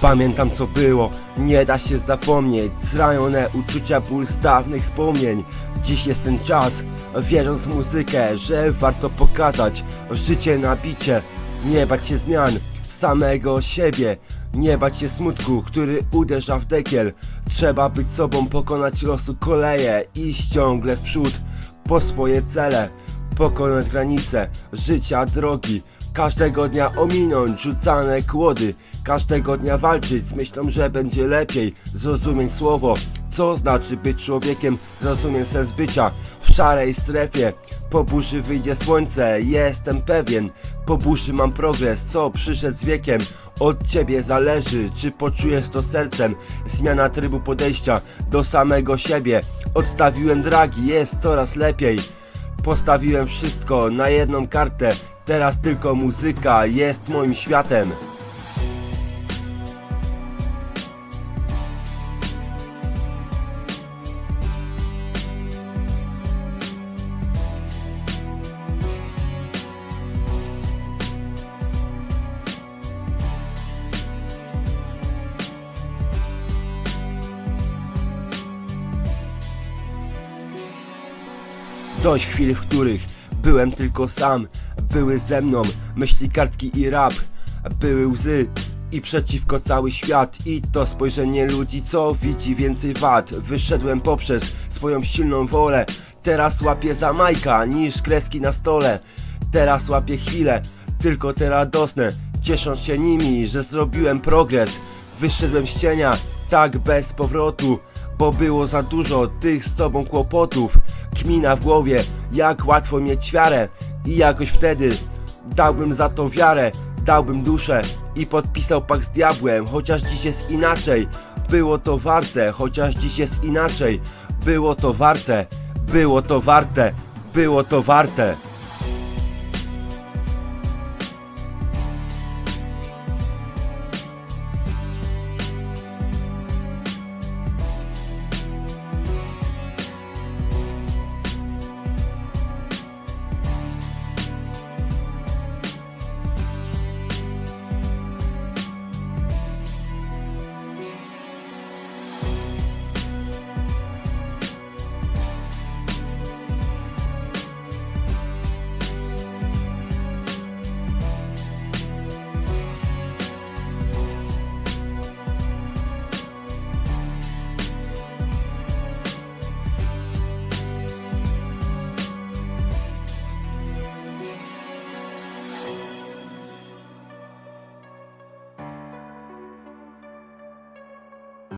Pamiętam co było, nie da się zapomnieć. Zranione uczucia, ból z dawnych wspomnień. Dziś jest ten czas, wierząc w muzykę Że warto pokazać życie na bicie. Nie bać się zmian, samego siebie. Nie bać się smutku, który uderza w dekiel. Trzeba być sobą, pokonać losu koleje Iść ciągle w przód, po swoje cele. Pokonać granice życia drogi Każdego dnia ominąć rzucane kłody. Każdego dnia walczyć z myślą, że będzie lepiej. Zrozumieć słowo, co znaczy być człowiekiem. Zrozumiem sens bycia w szarej strefie. Po burzy wyjdzie słońce, jestem pewien. Po burzy mam progres, co przyszedł z wiekiem. Od ciebie zależy, czy poczujesz to sercem. Zmiana trybu podejścia do samego siebie. Odstawiłem dragi, jest coraz lepiej Postawiłem wszystko na jedną kartę. Teraz tylko muzyka jest moim światem Dość chwil, w których byłem tylko sam. Były ze mną myśli, kartki i rap Były łzy i przeciwko cały świat. I to spojrzenie ludzi, co widzi więcej wad. Wyszedłem poprzez swoją silną wolę. Teraz łapię za majka niż kreski na stole. Teraz łapię chwile, tylko te radosne Ciesząc się nimi, że zrobiłem progres. Wyszedłem z cienia, tak bez powrotu Bo było za dużo tych z tobą kłopotów. Kmina w głowie, jak łatwo mieć wiarę. I jakoś wtedy dałbym za tą wiarę Dałbym duszę i podpisał pakt z diabłem. Chociaż dziś jest inaczej. Było to warte, chociaż dziś jest inaczej. Było to warte, było to warte, było to warte